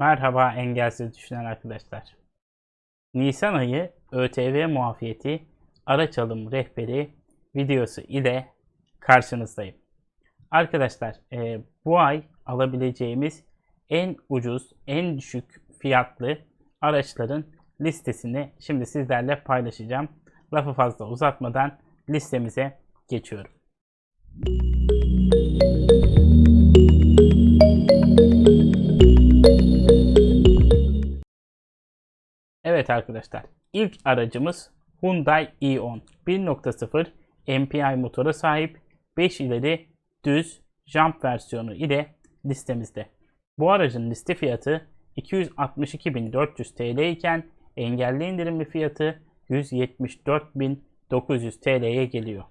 Merhaba engelsiz düşünen arkadaşlar. Nisan ayı ÖTV muafiyeti araç alım rehberi videosu ile karşınızdayım. Arkadaşlar e, bu ay alabileceğimiz en ucuz, en düşük fiyatlı araçların listesini şimdi sizlerle paylaşacağım. Lafı fazla uzatmadan listemize geçiyorum. Evet arkadaşlar. ilk aracımız Hyundai Ion 1.0 MPI motora sahip 5 ileri düz jump versiyonu ile listemizde. Bu aracın liste fiyatı 262.400 TL iken engelli indirimli fiyatı 174.900 TL'ye geliyor.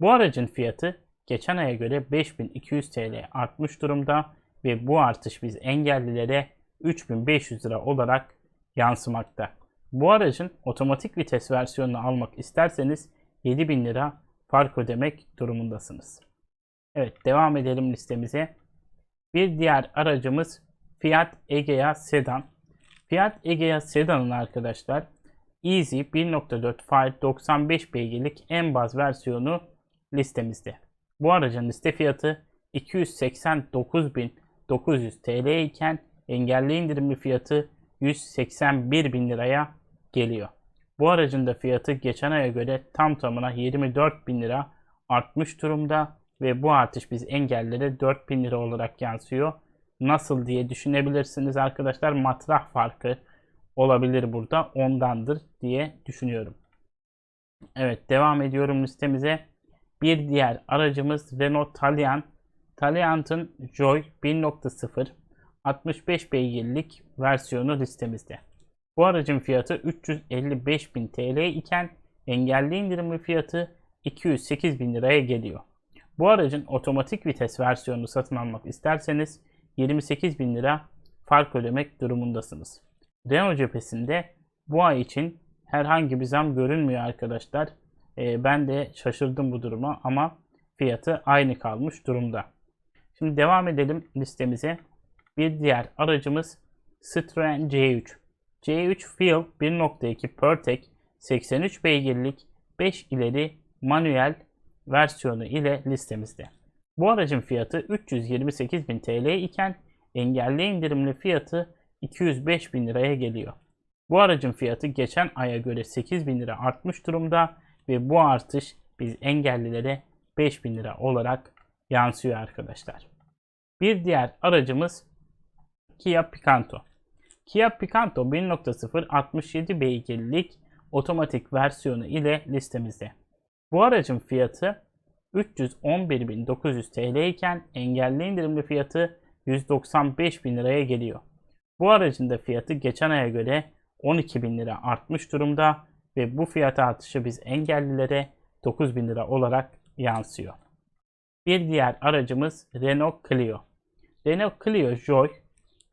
Bu aracın fiyatı geçen aya göre 5200 TL artmış durumda ve bu artış biz engellilere 3500 lira olarak yansımakta. Bu aracın otomatik vites versiyonunu almak isterseniz 7000 lira fark ödemek durumundasınız. Evet devam edelim listemize. Bir diğer aracımız Fiat Egea Sedan. Fiat Egea Sedan'ın arkadaşlar Easy 1.4 Fire 95 beygirlik en baz versiyonu listemizde. Bu aracın liste fiyatı 289.900 TL iken engelli indirimli fiyatı 181 bin liraya geliyor. Bu aracın da fiyatı geçen aya göre tam tamına 24 bin lira artmış durumda ve bu artış biz engellere 4 bin lira olarak yansıyor. Nasıl diye düşünebilirsiniz arkadaşlar matrah farkı olabilir burada ondandır diye düşünüyorum. Evet devam ediyorum listemize. Bir diğer aracımız Renault Taliant. Taliant'ın Joy 1.0 65 beygirlik versiyonu listemizde. Bu aracın fiyatı 355.000 TL iken engelli indirimli fiyatı 208.000 liraya geliyor. Bu aracın otomatik vites versiyonunu satın almak isterseniz 28.000 lira fark ödemek durumundasınız. Renault cephesinde bu ay için herhangi bir zam görünmüyor arkadaşlar. Ee, ben de şaşırdım bu duruma ama fiyatı aynı kalmış durumda. Şimdi devam edelim listemize. Bir diğer aracımız Citroen C3. C3 Fuel 1.2 PureTech 83 beygirlik 5 ileri manuel versiyonu ile listemizde. Bu aracın fiyatı 328.000 TL iken engelli indirimli fiyatı 205.000 liraya geliyor. Bu aracın fiyatı geçen aya göre 8.000 lira artmış durumda ve bu artış biz engellilere 5.000 lira olarak yansıyor arkadaşlar. Bir diğer aracımız Kia Picanto. Kia Picanto 1.0 67 beygirlik otomatik versiyonu ile listemizde. Bu aracın fiyatı 311.900 TL iken engelli indirimli fiyatı 195.000 liraya geliyor. Bu aracın da fiyatı geçen aya göre 12.000 lira artmış durumda ve bu fiyat artışı biz engellilere 9.000 lira olarak yansıyor. Bir diğer aracımız Renault Clio. Renault Clio Joy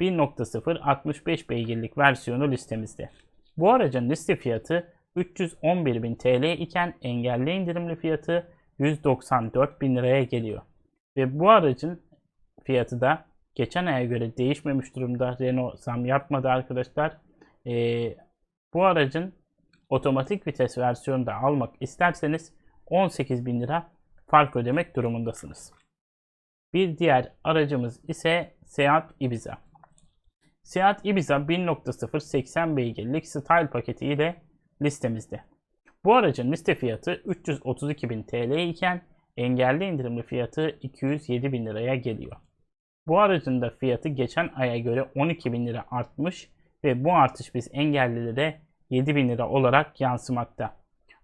1.0 65 beygirlik versiyonu listemizde. Bu aracın liste fiyatı 311.000 TL iken engelli indirimli fiyatı 194.000 liraya geliyor. Ve bu aracın fiyatı da geçen aya göre değişmemiş durumda. Renault zam yapmadı arkadaşlar. Ee, bu aracın otomatik vites versiyonu da almak isterseniz 18.000 lira fark ödemek durumundasınız. Bir diğer aracımız ise Seat Ibiza. Seat Ibiza 1.0 80 beygirlik style paketi ile listemizde. Bu aracın liste fiyatı 332.000 TL iken engelli indirimli fiyatı 207.000 liraya geliyor. Bu aracın da fiyatı geçen aya göre 12.000 lira artmış ve bu artış biz engellilere 7.000 lira olarak yansımakta.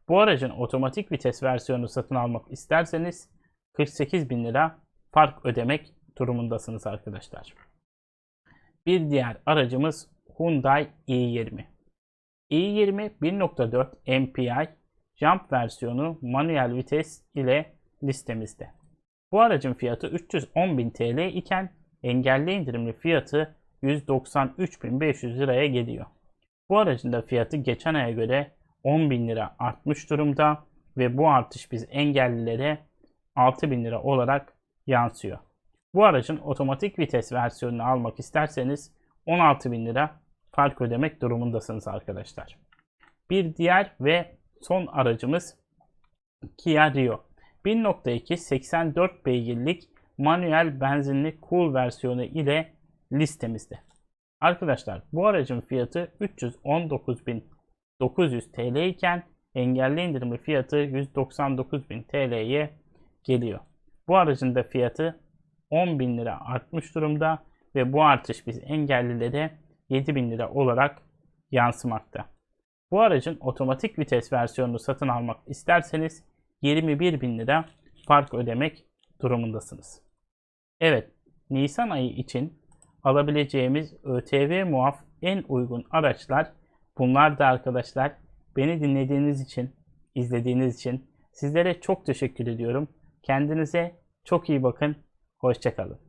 Bu aracın otomatik vites versiyonu satın almak isterseniz 48.000 lira fark ödemek durumundasınız arkadaşlar. Bir diğer aracımız Hyundai i20. i20 1.4 MPI Jump versiyonu manuel vites ile listemizde. Bu aracın fiyatı 310.000 TL iken engelli indirimli fiyatı 193.500 liraya geliyor. Bu aracın da fiyatı geçen aya göre 10.000 lira artmış durumda ve bu artış biz engellilere 6.000 lira olarak yansıyor. Bu aracın otomatik vites versiyonunu almak isterseniz 16 bin lira fark ödemek durumundasınız arkadaşlar. Bir diğer ve son aracımız Kia Rio. 1.2 84 beygirlik manuel benzinli cool versiyonu ile listemizde. Arkadaşlar bu aracın fiyatı 319.900 TL iken engelli indirimli fiyatı 199.000 TL'ye geliyor. Bu aracın da fiyatı 10.000 lira artmış durumda ve bu artış biz engellilere 7.000 lira olarak yansımakta. Bu aracın otomatik vites versiyonunu satın almak isterseniz 21.000 lira fark ödemek durumundasınız. Evet, Nisan ayı için alabileceğimiz ÖTV muaf en uygun araçlar bunlar da arkadaşlar. Beni dinlediğiniz için, izlediğiniz için sizlere çok teşekkür ediyorum. Kendinize çok iyi bakın. Hoşçakalın.